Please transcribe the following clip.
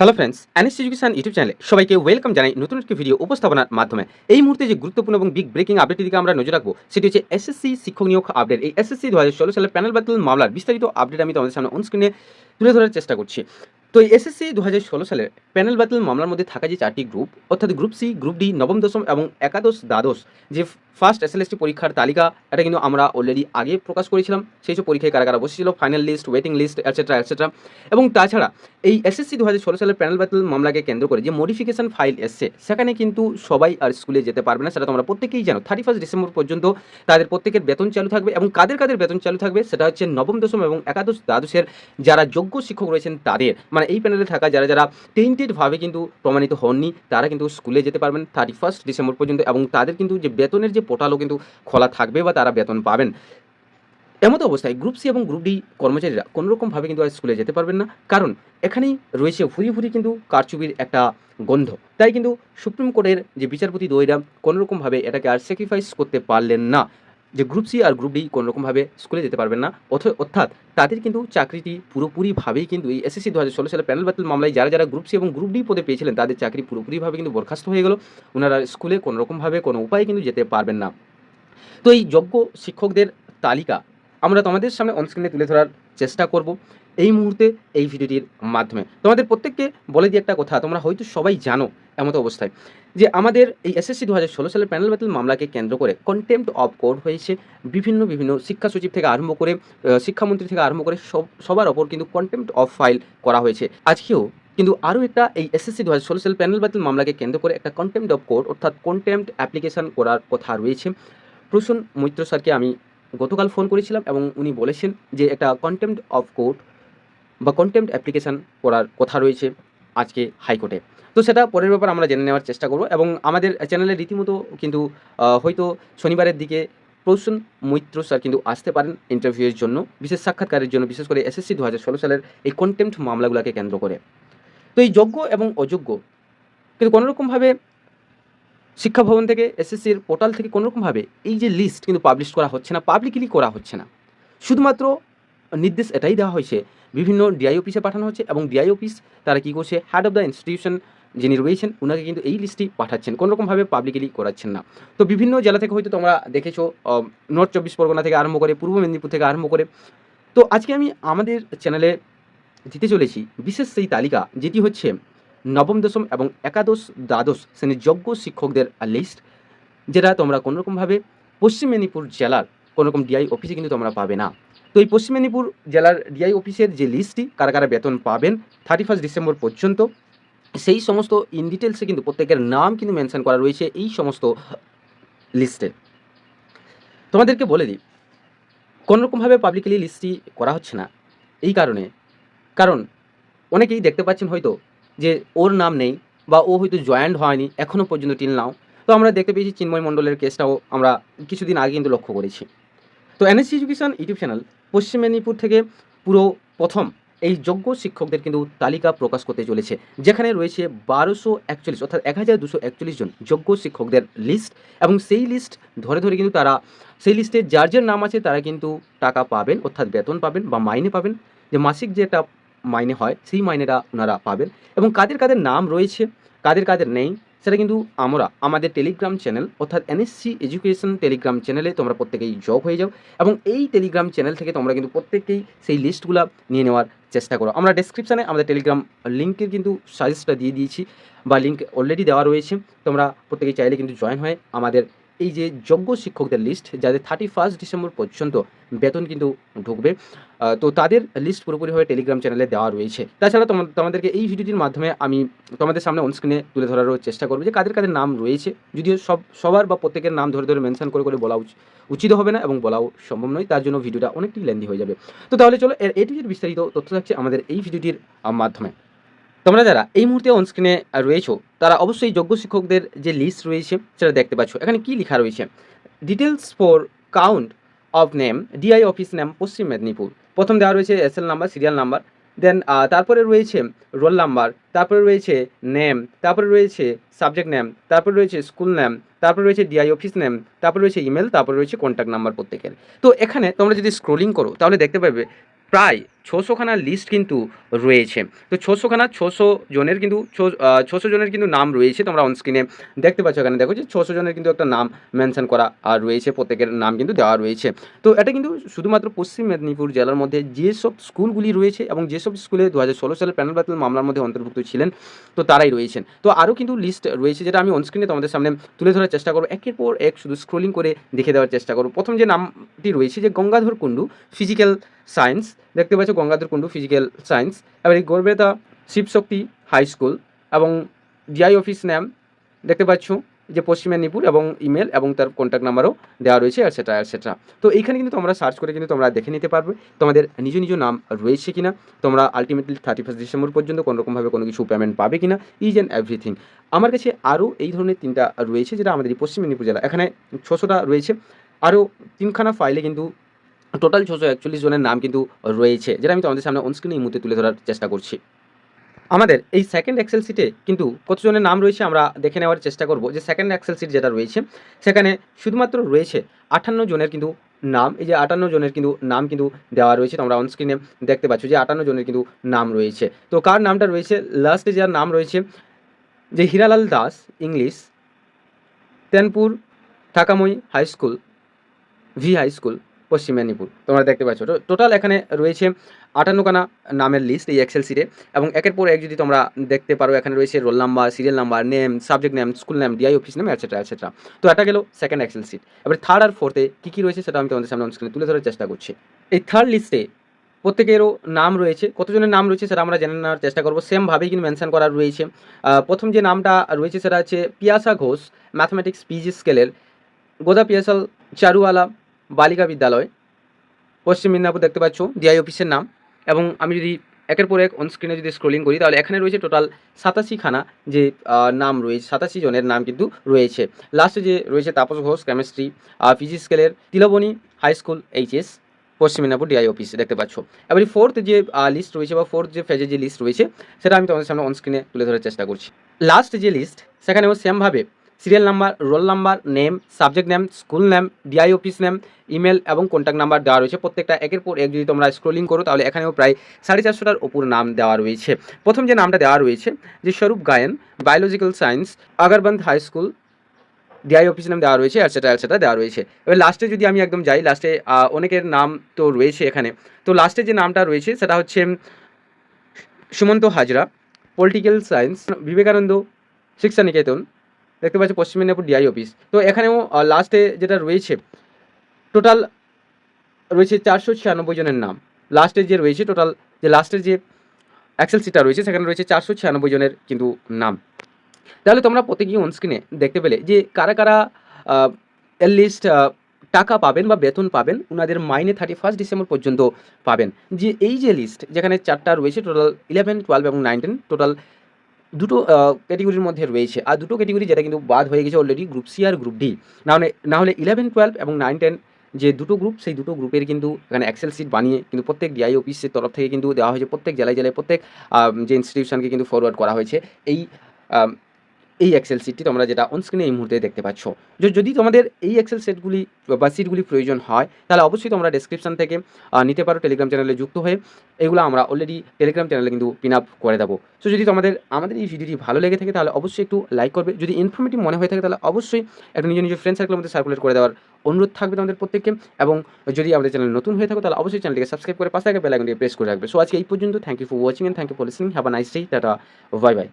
Hello friends Anis education YouTube চ্যানেলে সবাইকে welcome জানাই নতুন একটি ভিডিও উপস্থাপনার মাধ্যমে। এই মুহূর্তে যে গুরুত্বপূর্ণ এবং বিগ ব্রেকিং আপডেটের দিকে আমরা নজর রাখব, সেটি হচ্ছে এসএসসি শিক্ষক নিয়োগ আপডেট এই এসএসসি দু হাজার ষোলো সালের প্যানেল বাতিল মামলার বিস্তারিত আপডেট আমি তোমাদের সামনে অন স্ক্রিনে তুলে ধরার চেষ্টা করছি। তো এসএসসি দু হাজার ষোলো সালের প্যানেল বাতিল মামলার মধ্যে থাকা যে চারটি গ্রুপ অর্থাৎ গ্রুপ সি গ্রুপ ডি নবম, দশম এবং একাদশ, দ্বাদশ যে ফার্স্ট এসএলএসটি পরীক্ষার তালিকা, এটা কিন্তু আমরা অলরেডি আগে প্রকাশ করেছিলাম, সেই সব পরীক্ষায় কারা কারা বসেছিল final list waiting list etcetera etcetera এবং তাছাড়া, এই এসএসসি দু হাজার ষোলো সালের প্যানেল বাতিল মামলাকে কেন্দ্র করে যে মডিফিকেশন ফাইল এসছে, সেখানে কিন্তু সবাই আর স্কুলে যেতে পারবে না, সেটা তোমরা প্রত্যেকেই জানো। থার্টি ফার্স্ট ডিসেম্বর পর্যন্ত তাদের প্রত্যেকের বেতন চালু থাকবে এবং কাদের কাদের বেতন চালু থাকবে, সেটা হচ্ছে নবম, দশম এবং একাদশ দ্বাদশের যারা যোগ্য শিক্ষক রয়েছেন তাদের। মানে এই প্যানেলে থাকা যারা যারা টেন্টেডভাবে কিন্তু প্রমাণিত হননি, তারা কিন্তু স্কুলে যেতে পারবেন থার্টি ফার্স্ট ডিসেম্বর পর্যন্ত এবং তাদের কিন্তু যে বেতনের যে পোর্টালও কিন্তু খোলা থাকবে বা তারা বেতন পাবেন। এমতো অবস্থায় গ্রুপ সি এবং গ্রুপ ডি কর্মচারীরা কোনোরকমভাবে কিন্তু আর স্কুলে যেতে পারবেন না। কারণ এখানেই রয়েছে ভুরি ফুরি কিন্তু কারচুপির একটা গন্ধ। তাই কিন্তু সুপ্রিম কোর্টের যে বিচারপতি দ্বৈরাম কোনোরকমভাবে এটাকে আর স্যাক্রিফাইস করতে পারলেন না। যে গ্রুপ সি আর গ্রুপ ডি কোনোরকমভাবে স্কুলে যেতে পারবেন না। অর্থাৎ তাদের কিন্তু চাকরিটি পুরোপুরিভাবেই কিন্তু এই এসএসসি দু হাজার ষোলো সালে প্যানেল বাতিল মামলায় যারা যারা গ্রুপ সি এবং গ্রুপ ডি পদে পেয়েছিলেন, তাদের চাকরি পুরোপুরিভাবে কিন্তু বরখাস্ত হয়ে গেল। ওনারা স্কুলে কোনোরকমভাবে কোনো উপায়ে কিন্তু যেতে পারবেন না। তো এই যোগ্য শিক্ষকদের তালিকা আমরা তোমাদের সামনে অনস্ক্রিনে তুলে ধরার চেষ্টা করব। এই মুহূর্তে এই ভিডিওটির মাধ্যমে। তোমাদের প্রত্যেককে বলে দিই একটা কথা, তোমরা হয়তো সবাই জানো এমতো অবস্থায়, যে আমাদের এই এসএসসি দু হাজার ষোলো সালের প্যানেল বাতিল মামলাকে কেন্দ্র করে কন্টেম্পট অফ কোর্ট হয়েছে। বিভিন্ন বিভিন্ন শিক্ষা সচিব থেকে আরম্ভ করে শিক্ষামন্ত্রী থেকে আরম্ভ করে সব, সবার ওপর কিন্তু কন্টেম্পট অফ ফাইল করা হয়েছে। আজকেও কিন্তু আরও একটা এই এসএসসি দু হাজার ষোলো সালের প্যানেল বাতিল মামলাকে কেন্দ্র করে একটা কন্টেম্পট অফ কোর্ট অর্থাৎ কন্টেম্পট অ্যাপ্লিকেশন করার কথা রয়েছে। প্রসূন মৈত্র স্যারকে আমি গতকাল ফোন করেছিলাম এবং উনি বলেছেন যে একটা কন্টেম্পট অফ কোর্ট বা কন্টেম্পট অ্যাপ্লিকেশান করার কথা রয়েছে আজকে হাইকোর্টে। তো সেটা পরের ব্যাপার আমরা জেনে নেওয়ার চেষ্টা করব এবং আমাদের চ্যানেলে রীতিমতো কিন্তু হয়তো শনিবারের দিকে প্রসূন মৈত্র স্যার কিন্তু আসতে পারেন ইন্টারভিউয়ের জন্য, বিশেষ সাক্ষাৎকারের জন্য, বিশেষ করে এসএসসি দু হাজার ষোলো সালের এই কন্টেম্প মামলাগুলোকে কেন্দ্র করে। তো এই যোগ্য এবং অযোগ্য কিন্তু কোনোরকমভাবে শিক্ষা ভবন থেকে এসএসসির পোর্টাল থেকে কোনোরকমভাবে এই যে লিস্ট কিন্তু পাবলিশ করা হচ্ছে না পাবলিকলি করা হচ্ছে না। শুধুমাত্র নির্দেশ এটাই দেওয়া হয়েছে। বিভিন্ন ডিআই অফিসে পাঠানো হচ্ছে এবং ডিআই অফিস তারা কী করছে? হেড অফ দ্য ইনস্টিটিউশন যিনি রয়েছেন ওনাকে কিন্তু এই লিস্টটি পাঠাচ্ছেন। কোনোরকমভাবে পাবলিকলি করাচ্ছেন না। তো বিভিন্ন জেলা থেকে হয়তো তোমরা দেখেছ নর্থ চব্বিশ পরগনা থেকে আরম্ভ করে, পূর্ব মেদিনীপুর থেকে আরম্ভ করে। তো আজকে আমি আমাদের চ্যানেলে দিতে চলেছি বিশেষ সেই তালিকা, যেটি হচ্ছে নবম দশম এবং একাদশ দ্বাদশ শ্রেণির যোগ্য শিক্ষকদের লিস্ট যেটা তোমরা কোনোরকমভাবে পশ্চিম মেদিনীপুর জেলার কোনোরকম ডিআই অফিসে কিন্তু তোমরা পাবে না। তো এই পশ্চিম মেদিনীপুর জেলার ডিআই অফিসের যে লিস্টটি কারা কারা বেতন পাবেন থার্টি ফার্স্ট ডিসেম্বর পর্যন্ত, সেই সমস্ত ইন ডিটেলসে কিন্তু প্রত্যেকের নাম কিন্তু মেনশন করা রয়েছে এই সমস্ত লিস্টে তোমাদেরকে বলে দিই, কোনোরকমভাবে পাবলিকলি লিস্টটি করা হচ্ছে না, এই কারণে। কারণ, অনেকেই দেখতে পাচ্ছেন হয়তো যে ওর নাম নেই বা ও হয়তো জয়েন্ট হয়নি এখনও পর্যন্ত টিল নাও তো আমরা দেখতে পেয়েছি চিন্ময় মণ্ডলের কেসটাও আমরা কিছুদিন আগে কিন্তু লক্ষ্য করেছি। তো এনএসসি এডুকেশন ইউটিউব চ্যানেল পশ্চিম মেদিনীপুর থেকে পুরো প্রথম এই যোগ্য শিক্ষকদের কিন্তু তালিকা প্রকাশ করতে চলেছে, যেখানে রয়েছে বারোশো একচল্লিশ অর্থাৎ এক হাজার দুশো একচল্লিশ জন যোগ্য শিক্ষকদের লিস্ট এবং সেই লিস্ট ধরে ধরে কিন্তু তারা, সেই লিস্টে যার যার নাম আছে তারা কিন্তু টাকা পাবেন, অর্থাৎ বেতন পাবেন বা মাইনে পাবেন। যে মাসিক যে একটা মাইনে হয়, সেই মাইনেটা ওনারা পাবেন। এবং কাদের কাদের নাম রয়েছে, কাদের কাদের নেই সেটা কিন্তু আমরা আমাদের টেলিগ্রাম চ্যানেল অর্থাৎ এনএসসি এডুকেশন টেলিগ্রাম চ্যানেলে তোমরা প্রত্যেকেই জব হয়ে যাও এবং এই টেলিগ্রাম চ্যানেল থেকে তোমরা কিন্তু প্রত্যেকেই সেই লিস্টগুলো নিয়ে নেওয়ার চেষ্টা করো। আমরা ডেসক্রিপশানে আমাদের টেলিগ্রাম লিঙ্কের কিন্তু সাজেস্টটা দিয়ে দিয়েছি বা লিঙ্ক অলরেডি দেওয়া রয়েছে। তোমরা প্রত্যেকেই চাইলে কিন্তু জয়েন হয় আমাদের এই যে যোগ্য শিক্ষকদের লিস্ট যাদের থার্টি ফার্স্ট ডিসেম্বর পর্যন্ত বেতন কিন্তু ঢুকবে তো তাদের লিস্ট পুরোপুরিভাবে টেলিগ্রাম চ্যানেলে দেওয়া রয়েছে। তাছাড়া তোমা- তোমাদেরকে এই ভিডিওটির মাধ্যমে আমি তোমাদের সামনে অনস্ক্রিনে তুলে ধরারও চেষ্টা করব যে কাদের কাদের নাম রয়েছে। যদিও সব, সবার বা প্রত্যেকের নাম ধরে ধরে মেনশন করে করে বলা উচ- উচিত হবে না এবং বলাও সম্ভব নয়, তার জন্য ভিডিওটা অনেকটাই লেন্দি হয়ে যাবে। তো তাহলে চলো, এর এটির বিস্তারিত তথ্য থাকছে আমাদের এই ভিডিওটির মাধ্যমে। তোমরা যারা এই মুহূর্তে অনস্ক্রিনে রয়েছো, তারা অবশ্যই যোগ্য শিক্ষকদের যে লিস্ট রয়েছে, সেটা দেখতে পাচ্ছ। এখানে কি লেখা রয়েছে? Details for count of name DI office name Paschim Medinipur. প্রথম দেওয়া রয়েছে SL number serial number then তারপরে রয়েছে রোল নাম্বার তারপরে রয়েছে নেম তারপরে রয়েছে সাবজেক্ট নেম তারপরে রয়েছে স্কুল নেম তারপরে রয়েছে ডিআই অফিস নেম তারপরে রয়েছে ইমেল তারপরে রয়েছে কন্ট্যাক্ট নাম্বার প্রত্যেকের। তো এখানে তোমরা যদি স্ক্রোলিং করো, তাহলে দেখতে পাবে প্রায় ছশোখানা লিস্ট কিন্তু রয়েছে। তো ছশোখানা, ছশো জনের কিন্তু ছশো জনের কিন্তু নাম রয়েছে তোমরা অনস্ক্রিনে দেখতে পাচ্ছ এখানে। দেখো যে ছশো জনের কিন্তু একটা নাম মেনশন করা আর রয়েছে, প্রত্যেকের নাম কিন্তু দেওয়া রয়েছে। তো এটা কিন্তু শুধুমাত্র পশ্চিম মেদিনীপুর জেলার মধ্যে যেসব স্কুলগুলি রয়েছে এবং যেসব স্কুলে দু হাজার ষোলো সালের প্যানেল বাতিল মামলার মধ্যে অন্তর্ভুক্ত ছিলেন, তো তারাই রয়েছেন। তো আরও কিন্তু লিস্ট রয়েছে যেটা আমি অনস্ক্রিনে তোমাদের সামনে তুলে ধরার চেষ্টা করব। একের পর এক শুধু স্ক্রোলিং করে দেখে দেওয়ার চেষ্টা করব। প্রথম যে নামটি রয়েছে যে গঙ্গাধর কুণ্ডু ফিজিক্যাল সায়েন্স দেখতে পাচ্ছ গঙ্গাধর কুণ্ডু ফিজিক্যাল সায়েন্স এবার এই গর্বেতা শিবশক্তি হাই স্কুল এবং ডিআই অফিস নাম দেখতে পাচ্ছ যে পশ্চিম মেদিনীপুর এবং ইমেল এবং তার কন্ট্যাক্ট নাম্বারও দেওয়া রয়েছে এটসেট্রা এটসেট্রা তো এইখানে কিন্তু তোমরা সার্চ করে কিন্তু তোমরা দেখে নিতে পারবে তোমাদের নিজ নিজ নাম রয়েছে কিনা, তোমরা আলটিমেটলি থার্টি ফার্স্ট ডিসেম্বর পর্যন্ত কোনো রকমভাবে কোনো কিছু পেমেন্ট পাবে কিনা ইজ অ্যান্ড এভরিথিং আমার কাছে আরও এই ধরনের তিনটা রয়েছে যেটা আমাদের এই পশ্চিম মেদিনীপুর জেলা, এখানে ছশোটা রয়েছে। আরও তিনখানা ফাইলে কিন্তু টোটাল ছশো একচল্লিশ জনের নাম কিন্তু রয়েছে, যেটা আমি তোমাদের সামনে অনস্ক্রিনে এই মুহূর্তে তুলে ধরার চেষ্টা করছি। আমাদের এই সেকেন্ড এক্সেল সিটে কিন্তু কতজনের নাম রয়েছে আমরা দেখে নেওয়ার চেষ্টা করব, যে সেকেন্ড এক্সেল সিট যেটা রয়েছে, সেখানে শুধুমাত্র রয়েছে আটান্ন জনের কিন্তু নাম, এই যে আটান্ন জনের কিন্তু নাম কিন্তু দেওয়া রয়েছে, তোমরা অনস্ক্রিনে দেখতে পাচ্ছ যে আটান্ন জনের কিন্তু নাম রয়েছে। তো কার নামটা রয়েছে? লাস্টে যার নাম রয়েছে, যে হীরালাল দাস ইংলিশ তেনপুর থাকামই high school V high school Paschim Medinipur. তোমরা দেখতে পাচ্ছ, তো টোটাল এখানে রয়েছে আটান্নখানা নামের লিস্ট এই এক্সেল সিটে এবং একের পর এক যদি তোমরা দেখতে পারো, এখানে রয়েছে roll number serial number name subject name school name DI office name etcetera etcetera তো এটা গেল সেকেন্ড এক্সেল সিট এবার থার্ড আর ফোর্থে কী কী রয়েছে সেটা আমি তোমাদের সামনে স্ক্রিনে তুলে ধরার চেষ্টা করছি। এই থার্ড লিস্টে প্রত্যেকেরও নাম রয়েছে, কতজনের নাম রয়েছে সেটা আমরা জেনে নেওয়ার চেষ্টা করব। সেমভাবেই কিন্তু মেনশন করা রয়েছে। প্রথম যে নামটা রয়েছে সেটা হচ্ছে পিয়াসা ঘোষ ম্যাথমেটিক্স পিজি স্কেলের গোদা পিয়াসাল, চারুওয়ালা বালিকা বিদ্যালয়, পশ্চিম মেদিনীপুর দেখতে পাচ্ছ ডিআই অফিসের নাম। এবং আমি যদি একের পর এক অনস্ক্রিনে যদি স্ক্রোলিং করি, তাহলে এখানে রয়েছে টোটাল সাতাশি খানা যে নাম রয়েছে, সাতাশি জনের নাম কিন্তু রয়েছে। লাস্টে যে রয়েছে তাপস ঘোষ কেমিস্ট্রি ফিজিক্স স্কেলের তিলবনী হাই স্কুল এইচএস পশ্চিম মেদিনীপুর ডিআই অফিস দেখতে পাচ্ছ। এবারে ফোর্থ যে লিস্ট রয়েছে বা ফোর্থ যে ফেজের যে লিস্ট রয়েছে, সেটা আমি তোমাদের সামনে অনস্ক্রিনে তুলে ধরার চেষ্টা করছি। লাস্ট যে লিস্ট সেখানেও সেমভাবে serial number, roll number, name, subject name, school name DI office name, email এবং কন্ট্যাক্ট নাম্বার দেওয়া রয়েছে। প্রত্যেকটা একের পর এক যদি তোমরা স্ক্রোলিং করো, তাহলে এখানেও প্রায় সাড়ে চারশোটার ওপর নাম দেওয়া রয়েছে। প্রথম যে নামটা দেওয়া রয়েছে, যে Swarup Gayen biological science Agarbandh high school DI office নাম দেওয়া রয়েছে সেটা সেটা দেওয়া রয়েছে। এবার লাস্টে যদি আমি একদম যাই লাস্টে অনেকের নাম তো রয়েছে এখানে। তো লাস্টে যে নামটা রয়েছে, সেটা হচ্ছে সুমন্ত হাজরা পলিটিক্যাল সায়েন্স বিবেকানন্দ শিক্ষা নিকেতন দেখতে পাচ্ছি পশ্চিম মেদিনীপুর ডিআই অফিস তো এখানেও লাস্টে যেটা রয়েছে টোটাল রয়েছে চারশো ছিয়ানব্বই জনের নাম। লাস্টে যে রয়েছে টোটাল যে লাস্টের যে অ্যাক্সেল সিটটা রয়েছে, সেখানে রয়েছে চারশো ছিয়ানব্বই জনের কিন্তু নাম। তাহলে তোমরা প্রত্যেকেই অনস্ক্রিনে দেখতে পেলে যে কারা কারা লিস্ট টাকা পাবেন বা বেতন পাবেন ওনাদের মাইনে থার্টি ফার্স্ট ডিসেম্বর পর্যন্ত পাবেন। যে এই যে লিস্ট যেখানে চারটা রয়েছে টোটাল ইলেভেন টুয়েলভ এবং নাইনটিন টোটাল দুটো ক্যাটেগরির মধ্যে রয়েছে। আর দুটো ক্যাটেগরি যেটা কিন্তু বাদ হয়ে গেছে অলরেডি গ্রুপ সি আর গ্রুপ ডি না নাহলে ইলেভেন টুয়েলভ এবং নাইন টেন যে দুটো গ্রুপ সেই দুটো গ্রুপের কিন্তু এখানে এক্সেল সিট বানিয়ে কিন্তু প্রত্যেক ডিআই অফিসের তরফ থেকে কিন্তু দেওয়া হয়েছে। প্রত্যেক জেলায় জেলায় প্রত্যেক যে ইনস্টিটিউশনকে কিন্তু ফরওয়ার্ড করা হয়েছে। এই এই এক্সেল সিটটি তোমরা যেটা অনস্ক্রিনে এই মুহূর্তে দেখতে পাচ্ছ। যদি তোমাদের এই এক্সেল সেটগুলি বা সিটগুলি প্রয়োজন হয়, তাহলে অবশ্যই তোমরা ডেসক্রিপশন থেকে নিতে পারো টেলিগ্রাম চ্যানেলে যুক্ত হয়ে। এগুলো আমরা অলরেডি টেলিগ্রাম চ্যানেলে কিন্তু পিন আপ করে দেবো। সো যদি তোমাদের, আমাদের এই ভিডিওটি ভালো লেগে থাকে, তাহলে অবশ্যই একটু লাইক করবে। যদি ইনফরমেটিভ মনে হয়ে থাকে, তাহলে অবশ্যই একটা নিজের নিজের ফ্রেন্ড সার্কেলের মধ্যে সার্কুলেট করে দেওয়ার অনুরোধ থাকবে তোমাদের প্রত্যেককে। এবং যদি আমাদের চ্যানেল নতুন হয়ে থাকো, তাহলে অবশ্যই চ্যানেলটিকে সাবস্ক্রাইব করে পাশে থাকা বেল আইকনটিকে প্রেস করে রাখবে। সো আজকে এই পর্যন্ত thank you for watching and thank you for listening have a nice day tata bye bye